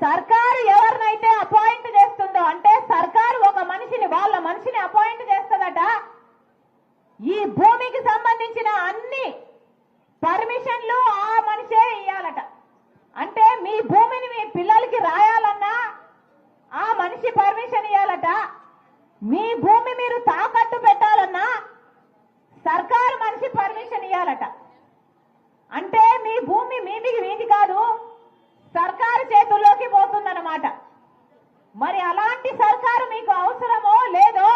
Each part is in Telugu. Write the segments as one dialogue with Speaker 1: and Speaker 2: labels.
Speaker 1: సర్కారు ఎవరినైతే అపాయింట్ చేస్తుందో అంటే సర్కారు ఒక మనిషిని వాళ్ళ మనిషిని అపాయింట్ చేస్తుందట. ఈ భూమికి సంబంధించిన అన్ని పర్మిషన్లు ఆ మనిషే ఇయ్యాలట అంటే మీ భూమిని మీ పిల్లలకి రాయాలన్నా ఆ మనిషి పర్మిషన్ ఇవ్వాలట మీ భూమి మీరు తాకట్టు పెట్టాలన్నా సర్కారు మనిషి పర్మిషన్ ఇవ్వాలట అంటే మీ భూమి మీది మీది కాదు సర్కారు చేతుల్లోకి పోతుందన్నమాట మరి అలాంటి సర్కారు మీకు అవసరమో లేదో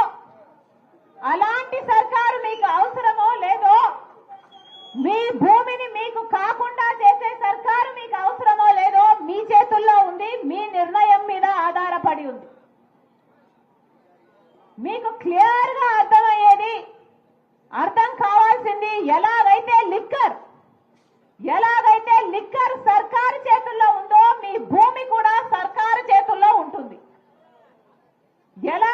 Speaker 1: అలాంటి సర్కారు మీకు అవసరమో లేదో మీ భూమిని మీకు కాకుండా చేసే సర్కారు మీకు అవసరమో లేదో మీ చేతుల్లో ఉంది మీ నిర్ణయం మీద ఆధారపడి ఉంది మీకు క్లియర్గా అర్థమయ్యేది? అర్థం కావాల్సింది ఎలాగైతే లిక్కర్ ఎలాగైతే లిక్కర్ సర్కారు చేతుల్లో ఉందో మీ భూమి కూడా సర్కారు చేతుల్లో ఉంటుంది. ఎలా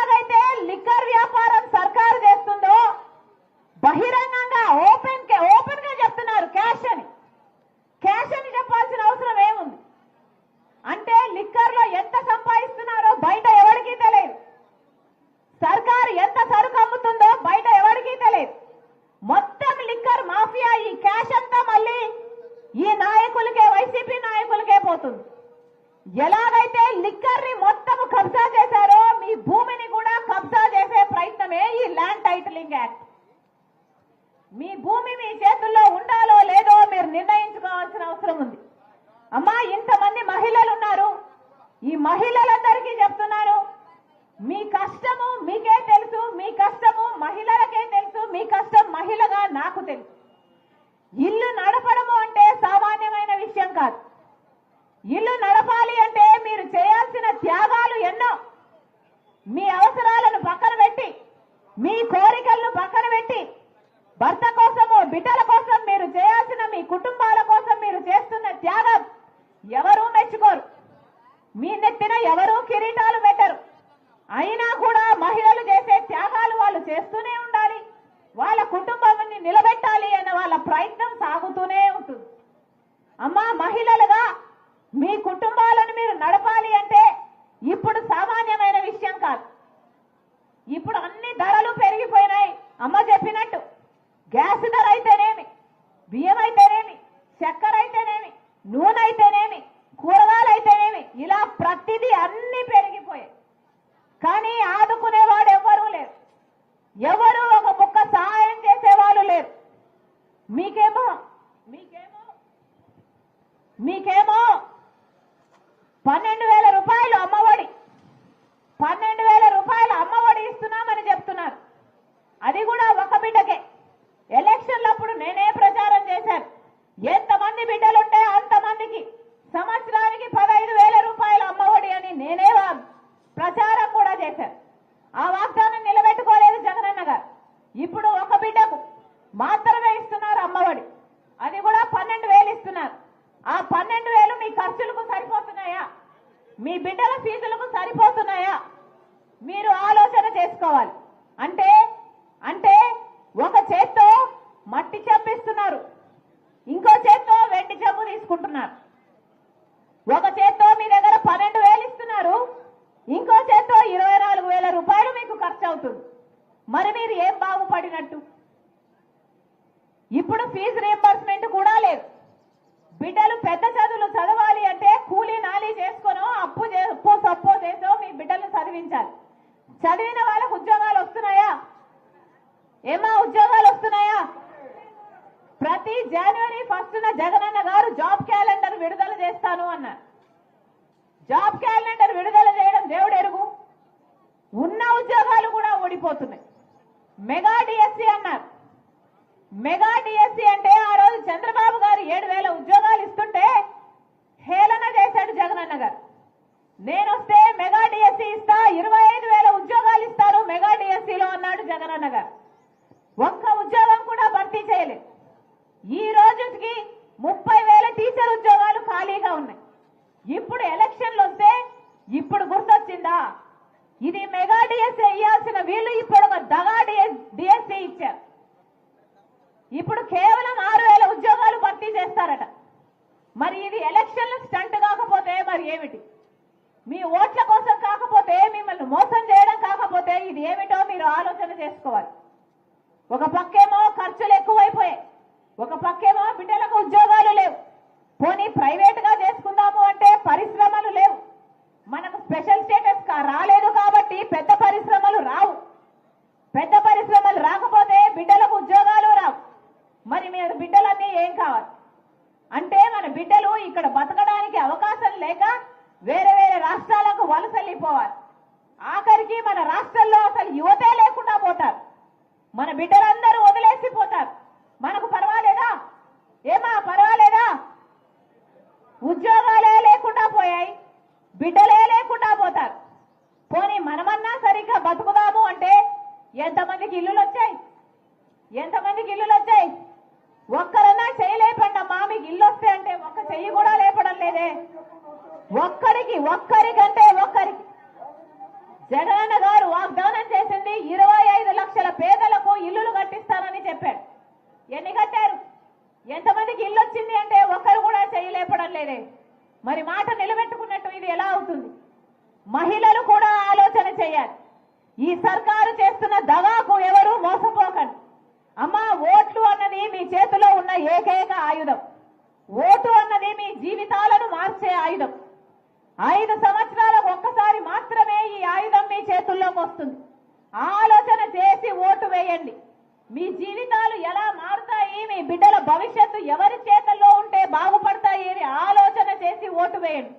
Speaker 1: నాయకులకే ఎలాగైతే లిక్కర్ని మొత్తం కబ్జా చేశారో మీ భూమిని కూడా కబ్జా చేసే ప్రయత్నమే ఈ ల్యాండ్ టైటిలింగ్ యాక్ట్. మీ భూమి మీ చేతుల్లో ఉండాలో లేదో మీరు నిర్ణయించుకోవాల్సిన అవసరం ఉంది. అమ్మా ఇంతమంది మహిళలు ఉన్నారు ఈ మహిళలందరికీ చెప్తున్నాను మీ కష్టము మీకే తెలుసు మీ కష్టము మహిళలకే తెలుసు మీ కష్టం మహిళగా నాకు తెలుసు ఇల్లు నడపడము అంటే సామాన్యమైన విషయం కాదు ఇల్లు నడపాలి అంటే మీరు చేయాల్సిన త్యాగాలు ఎన్నో మీ అవసరాలను పక్కన పెట్టి మీ కోరికలను పక్కన పెట్టి భర్త కోసము బిడ్డల కోసం మీరు చేయాల్సిన మీ కుటుంబాల కోసం మీరు చేస్తున్న త్యాగం ఎవరూ మెచ్చుకోరు. మీ నెత్తిన ఎవరూ కిరీటాలు పెట్టరు. అయినా కూడా మహిళలు చేసే త్యాగాలు వాళ్ళు చేస్తూనే ఉండాలి. వాళ్ళ కుటుంబాన్ని నిలబెట్టాలి అన్న వాళ్ళ ప్రయత్నం సాగుతూనే ఉంటుంది. అమ్మా మహిళలుగా మీ కుటుంబాలను మీరు నడపాలి అంటే మీకేమో పన్నెండు వేల రూపాయలు అమ్మఒడి. పన్నెండు వేల రూపాయలు అమ్మఒడి ఇస్తున్నామని చెప్తున్నారు. అది కూడా ఒక బిడ్డకే. ఎలక్షన్లప్పుడు నేనే ప్రచారం చేశాను. ఎంతమంది బిడ్డలుంటే అంతమందికి సంవత్సరానికి పదహైదు వేల రూపాయలు అమ్మఒడి అని నేనే వా- ప్రచారం కూడా చేశాను. ఆ వాగ్దానం నిలబెట్టుకోలేదు జగనన్న గారు. ఇప్పుడు ఒక బిడ్డకు మాత్రమే ఇస్తున్నారు అమ్మఒడి. అది కూడా పన్నెండు వేలు ఇస్తున్నారు. ఆ పన్నెండు వేలు మీ ఖర్చులకు సరిపోతున్నాయా? మీ బిడ్డల ఫీజులకు సరిపోతున్నాయా? మీరు ఆలోచన చేసుకోవాలి. అంటే అంటే ఒక చేత్తో మట్టి చెంపిస్తున్నారు. ఇంకో చేత్తో వెండి చెంపు తీసుకుంటున్నారు. ఒక చేత్తో మీ దగ్గర పన్నెండు వేలు ఇస్తున్నారు. ఇంకో చేత్తో ఇరవై నాలుగు వేల రూపాయలు మీకు ఖర్చు అవుతుంది. మరి మీరు ఏం బాగుపడినట్టు? ఇప్పుడు ఫీజు రియంబర్స్మెంట్ కూడా లేదు. బిడ్డలు పెద్ద చదువులు చదవాలి అంటే కూలీ నాలీ చేసుకొనో అప్పు చే- అప్పు సప్పో చేసో మీ బిడ్డలను చదివించాలి. చదివిన వాళ్ళకు ఉద్యోగాలు వస్తున్నాయా? ఏమా ఉద్యోగాలు వస్తున్నాయా? ప్రతి జనవరి ఫస్ట్ జగనన్న గారు జాబ్ క్యాలెండర్ విడుదల చేస్తాను అన్నారు. జాబ్ క్యాలెండర్ విడుదల చేయడం దేవుడు ఎరుగు ఉన్న ఉద్యోగాలు కూడా ఓడిపోతున్నాయి మెగా డిఎస్సి అన్నారు. మెగా డిఎస్సి అంటే ఆ రోజు చంద్రబాబు గారు ఏడు వేల ఉద్యోగాలు ఇస్తుంటే హేళన చేశాడు జగనన్న గారు నేను వస్తే మెగా డిఎస్సి ఇస్తా ఇరవై ఐదు వేల ఉద్యోగాలు ఇస్తారు మెగా డిఎస్సిలో అన్నాడు జగనన్న గారు ఒక్క ఉద్యోగం కూడా భర్తీ చేయలేదు ఈ రోజుకి ముప్పై వేల టీచర్ ఉద్యోగాలు ఖాళీగా ఉన్నాయి ఇప్పుడు ఎలక్షన్లు వస్తే ఇప్పుడు గుర్తొచ్చిందా ఇది మెగా డిఎస్సీ ఇవ్వాల్సిన వీళ్ళు ఇప్పుడు ఒక దగా డిఎస్సీ ఇచ్చారు ఇప్పుడు కేవలం ఆరు వేల ఉద్యోగాలు భర్తీ చేస్తారట. మరి ఇది ఎలక్షన్లు స్టంట్ కాకపోతే మరి ఏమిటి? మీ ఓట్ల కోసం కాకపోతే మిమ్మల్ని మోసం చేయడం కాకపోతే ఇది ఏమిటో మీరు ఆలోచన చేసుకోవాలి. ఒక పక్కేమో ఖర్చులు ఎక్కువైపోయాయి. ఒక పక్కేమో బిడ్డలకు ఉద్యోగాలు లేవు. పోనీ ప్రైవేట్గా చేసుకుందాము అంటే పరిశ్రమలు లేవు. మనకు స్పెషల్ స్టేటస్ రాలేదు కాబట్టి పెద్ద పరిశ్రమలు రావు. పెద్ద పరిశ్రమలు రాకపోతే బిడ్డలకు ఉద్యోగాలు రావు. మరి మీరు బిడ్డలన్నీ ఏం కావాలి? అంటే మన బిడ్డలు ఇక్కడ బతకడానికి అవకాశం లేక వేరే వేరే రాష్ట్రాలకు వలసల్లిపోవాలి ఆఖరికి మన రాష్ట్రంలో అసలు యువతే లేకుండా పోతారు. మన బిడ్డలందరూ వదిలేసిపోతారు. మనకు పర్వాలేదా? ఏమా పర్వాలేదా ఉద్యోగాలే లేకుండా పోయాయి బిడ్డలే లేకుండా పోతారు పోనీ మనమన్నా సరిగ్గా బతుకుదాము అంటే ఎంతమందికి ఇల్లులు వచ్చాయి ఎంతమందికి ఇల్లులు వచ్చాయి ఒక్కరన్నా చేయలేపండమ్మా మీకు ఇల్లు వస్తే అంటే ఒక్క చెయ్యి కూడా లేపడం లేదే ఒక్కరికి ఒక్కరికంటే ఒక్కరికి జగనన్న గారు వాగ్దానం చేసింది ఇరవై ఐదు లక్షల పేదలకు ఇల్లులు కట్టిస్తానని చెప్పాడు. ఎన్ని కట్టారు? ఎంతమందికి ఇల్లు వచ్చింది అంటే ఒక్కరు కూడా చేయలేపడం లేదే. మరి మాట నిలబెట్టుకున్నట్టు ఇది ఎలా అవుతుంది? మహిళలు కూడా ఆలోచన చేయాలి. ఈ సర్కారు చేస్తున్న దగాకు ఎవరు మోసపోకండి. అమ్మా ఓట్లు అన్నది మీ చేతిలో ఉన్న ఏకైక ఆయుధం. ఓటు అన్నది మీ జీవితాలను మార్చే ఆయుధం. ఐదు సంవత్సరాలకు ఒక్కసారి మాత్రమే చేతుల్లోకి వస్తుంది ఆలోచన చేసి ఓటు వేయండి. మీ జీవితాలు ఎలా మారుతాయి? మీ బిడ్డల భవిష్యత్తు ఎవరి చేతుల్లో ఉంటే బాగుపడతాయి అని ఆలోచన చేసి ఓటు వేయండి.